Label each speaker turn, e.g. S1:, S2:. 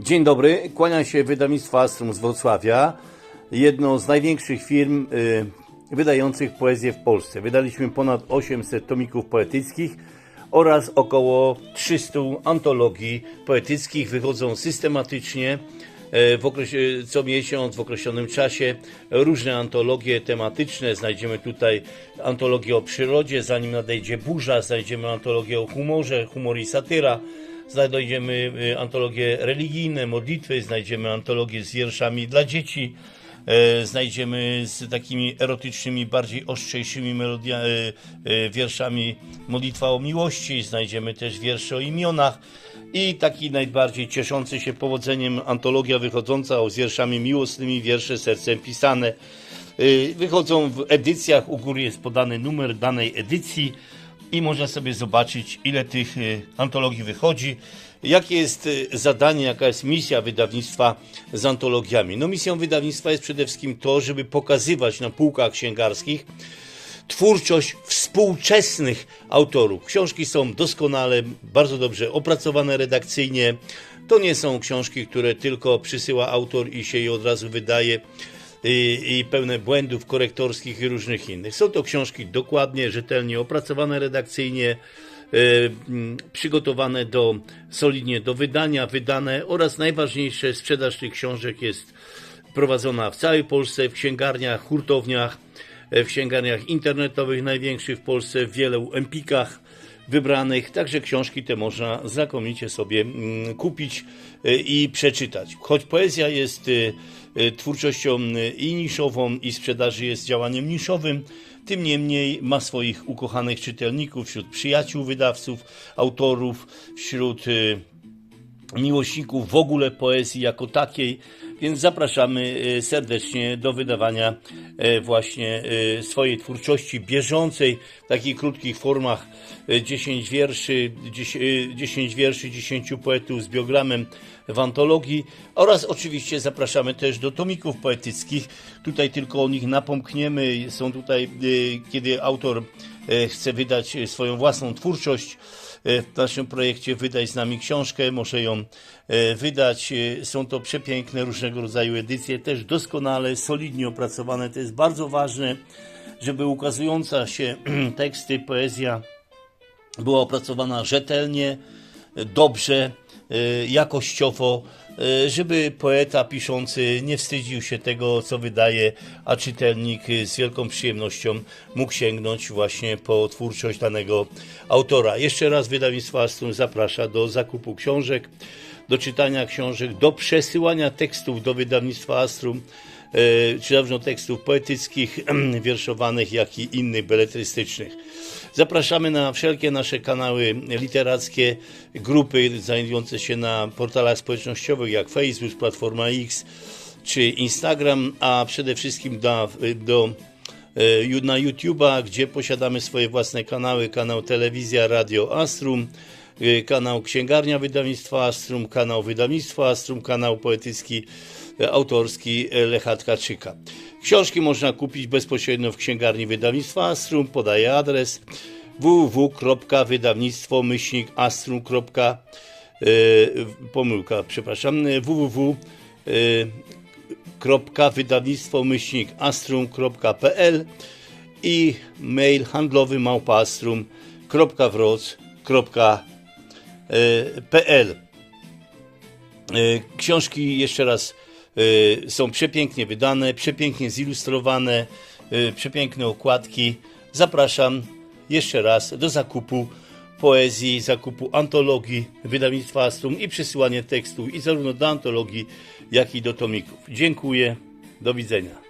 S1: Dzień dobry, kłania się wydawnictwo Astrum z Wrocławia, jedno z największych firm y, wydających poezję w Polsce. Wydaliśmy ponad 800 tomików poetyckich oraz około 300 antologii poetyckich. Wychodzą systematycznie e, w okresie, co miesiąc, w określonym czasie, różne antologie tematyczne. Znajdziemy tutaj antologię o przyrodzie, zanim nadejdzie burza, znajdziemy antologię o humorze, humor i satyra. Znajdziemy y, antologie religijne, modlitwy, znajdziemy antologię z wierszami dla dzieci, e, znajdziemy z takimi erotycznymi, bardziej ostrzejszymi melodia, e, e, wierszami. Modlitwa o miłości, znajdziemy też wiersze o imionach. I taki najbardziej cieszący się powodzeniem antologia wychodząca z wierszami miłosnymi, wiersze sercem pisane. E, Wychodzą w edycjach, u góry jest podany numer danej edycji i można sobie zobaczyć, ile tych y, antologii wychodzi, jakie jest y, zadanie, jaka jest misja wydawnictwa z antologiami. No misją wydawnictwa jest przede wszystkim to, żeby pokazywać na półkach księgarskich twórczość współczesnych autorów. Książki są doskonale, bardzo dobrze opracowane redakcyjnie. To nie są książki, które tylko przysyła autor i się je od razu wydaje i, pełne błędów korektorskich i różnych innych. Są to książki dokładnie, rzetelnie opracowane redakcyjnie, e, przygotowane do solidnie do wydania, wydane oraz najważniejsze, sprzedaż tych książek jest prowadzona w całej Polsce, w księgarniach, hurtowniach, e, w księgarniach internetowych największych w Polsce, w wielu empikach wybranych, także książki te można znakomicie sobie mm, kupić e, i przeczytać. Choć poezja jest e, e, twórczością i niszową, i sprzedaży jest działaniem niszowym, tym niemniej ma swoich ukochanych czytelników wśród przyjaciół wydawców, autorów, wśród miłośników w ogóle poezji jako takiej, więc zapraszamy e, serdecznie do wydawania e, właśnie e, swojej twórczości bieżącej w takich krótkich formach e, 10 wierszy, 10 10 wierszy 10 poetów z biogramem w antologii oraz oczywiście zapraszamy też do tomików poetyckich. Tutaj tylko o nich napomkniemy. Są tutaj, kiedy autor chce wydać e, swoją własną twórczość, e, w naszym projekcie Wydaj z nami książkę, może ją e, wydać. E, Są to przepiękne różnego rodzaju edycje, też doskonale, solidnie opracowane. To jest bardzo ważne, żeby ukazująca się teksty, poezja była opracowana rzetelnie, dobrze, e, jakościowo, e, żeby poeta piszący nie wstydził się tego, co wydaje, a czytelnik z wielką przyjemnością mógł sięgnąć właśnie po twórczość danego autora. Jeszcze raz wydawnictwo Astrum zaprasza do zakupu książek, do czytania książek, do przesyłania tekstów do wydawnictwa Astrum czy zarówno tekstów poetyckich, wierszowanych, jak i innych beletrystycznych. Zapraszamy na wszelkie nasze kanały literackie, grupy znajdujące się na portalach społecznościowych jak Facebook, Platforma X czy Instagram, a przede wszystkim do, do e, na YouTube'a, gdzie posiadamy swoje własne kanały, kanał Telewizja, Radio Astrum, e, kanał Księgarnia Wydawnictwa Astrum, kanał Wydawnictwa Astrum, kanał poetycki e, autorski e, Lecha Tkaczyka. Książki można kupić bezpośrednio w księgarni wydawnictwa Astrum, podaję adres www.wydawnictwo astrum. pomyłka, przepraszam, www astrum.pl i mail handlowy małpaastrum.wroc.pl E, Książki jeszcze raz e, są przepięknie wydane, przepięknie zilustrowane, e, przepiękne okładki. Zapraszam jeszcze raz do zakupu poezji, zakupu antologii wydawnictwa Astrum i przesyłanie tekstów i zarówno do antologii, jak i do tomików. Dziękuję, do widzenia.